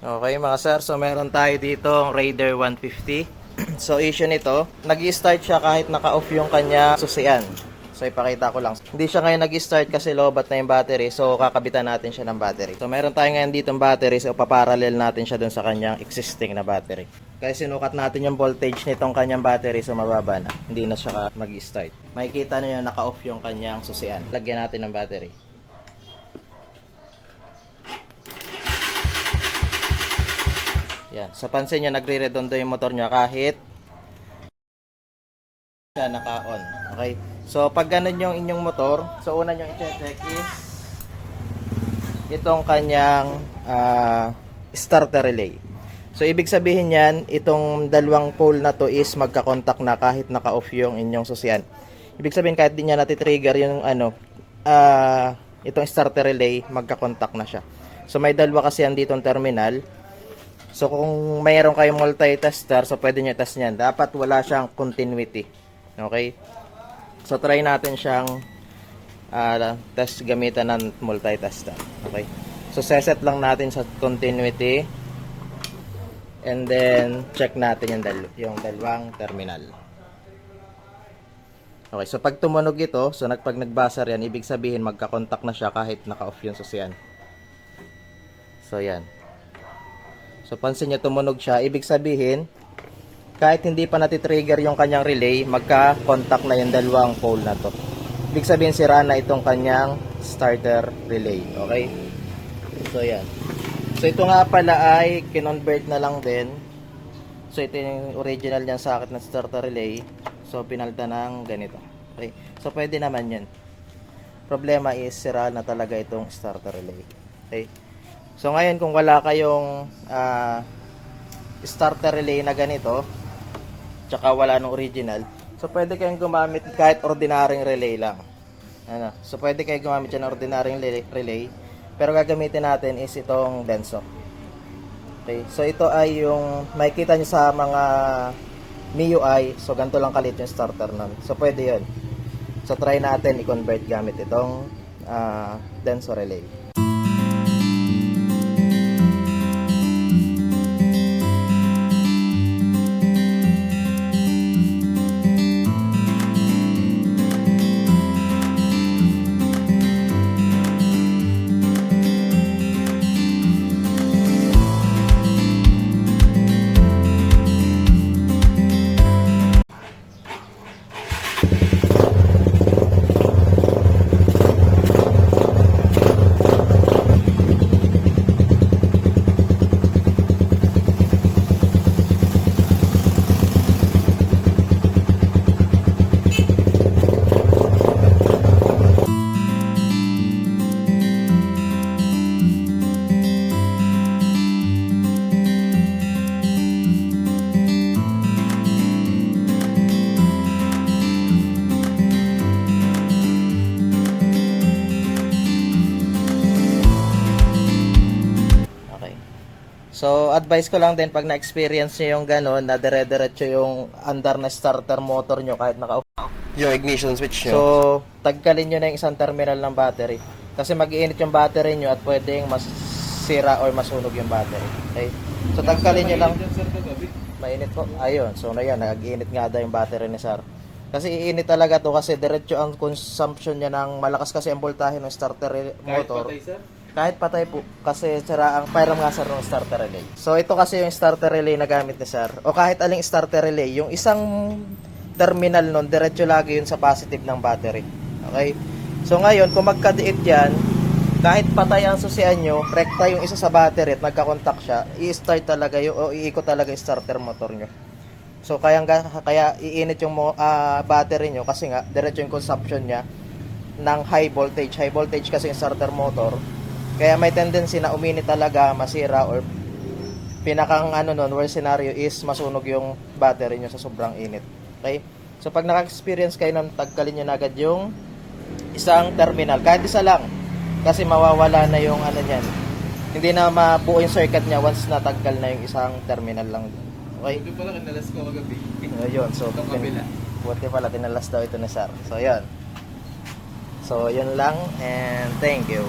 Okay mga sir, so meron tayo dito Raider 150. so issue nito, nag start siya kahit naka-off yung kanya susian. So ipakita ko lang. Hindi siya ngayon nag-start kasi lobat na yung battery. So kakabitan natin siya ng battery. So meron tayo ngayon dito battery. So paparallel natin siya dun sa kanyang existing na battery. Kasi sinukat natin yung voltage nitong kanyang battery. So mababa na. Hindi na siya mag-start. Makikita nyo naka-off yung kanyang susian. Lagyan natin ng battery. Yan. Sa pansin nyo, nagre-redondo yung motor nyo kahit siya naka-on. Okay? So, pag ganun yung inyong motor, so una nyo i-check is itong kanyang ah, starter relay. So, ibig sabihin yan, itong dalawang pole na to is magka-contact na kahit naka-off yung inyong susian. Ibig sabihin, kahit di niya natitrigger yung ano, ah, itong starter relay, magka-contact na siya. So, may dalawa kasi yan ditong terminal. So kung mayroon kayong multi-tester, so pwede nyo test niyan. Dapat wala siyang continuity. Okay? So try natin siyang ah, test gamitan ng multi-tester. Okay? So seset lang natin sa continuity. And then check natin yung, dal yung dalawang terminal. Okay, so pag tumunog ito, so nag pag nagbasar yan, ibig sabihin magka-contact na siya kahit naka-off yung susiyan. So yan. So pansin niyo tumunog siya, ibig sabihin kahit hindi pa natitrigger yung kanyang relay, magka-contact na yung dalawang pole na to. Ibig sabihin sira na itong kanyang starter relay, okay? So yan. So ito nga pala ay kinonvert na lang din. So ito yung original niyang socket na starter relay. So pinalta ng ganito. Okay? So pwede naman 'yan. Problema is sira na talaga itong starter relay. Okay? So ngayon kung wala kayong ah, starter relay na ganito, tsaka wala nung original, so pwede kayong gumamit kahit ordinaryong relay lang. Ano? So pwede kayong gumamit ng ordinaryong relay, pero gagamitin natin is itong Denso. Okay, so ito ay yung makikita nyo sa mga MIUI, so ganito lang kalit yung starter nun. So pwede yun. So try natin i-convert gamit itong ah, Denso relay. So, advice ko lang din pag na-experience nyo yung gano'n, na dire-diretso yung under na starter motor nyo kahit naka Yung ignition switch nyo. So, tagkalin nyo na yung isang terminal ng battery. Kasi mag-iinit yung battery nyo at pwedeng masira or masunog yung battery. Okay? So, tagkalin nyo lang. Mainit po. Ayun. So, na yan. Nag-iinit nga daw yung battery ni Sir. Kasi iinit talaga to kasi diretso ang consumption niya ng malakas kasi ang voltahe ng starter motor. Kahit patay po, kasi sira ang pyram nga sir ng starter relay. So ito kasi yung starter relay na gamit ni sir. O kahit aling starter relay, yung isang terminal nun, diretso lagi yun sa positive ng battery. Okay? So ngayon, kung magkadiit yan, kahit patay ang susian nyo, rekta yung isa sa battery at nagka-contact siya, i-start talaga yung, o iikot talaga yung starter motor nyo. So kaya kaya iinit yung ah, battery nyo kasi nga diretso yung consumption niya ng high voltage. High voltage kasi yung starter motor. Kaya may tendency na uminit talaga, masira or pinakang ano nun, worst scenario is masunog yung battery nyo sa sobrang init. Okay? So pag naka-experience kayo ng tagkalin nyo na agad yung isang terminal, kahit isa lang, kasi mawawala na yung ano niyan. Hindi na mabuo yung circuit niya once natagkal na yung isang terminal lang. Okay? Buti pala kinalas ko kagabi. Ayun, so Itong kabila. Buti pala tinalas daw ito ni Sir. So, yun. So, yun lang and thank you.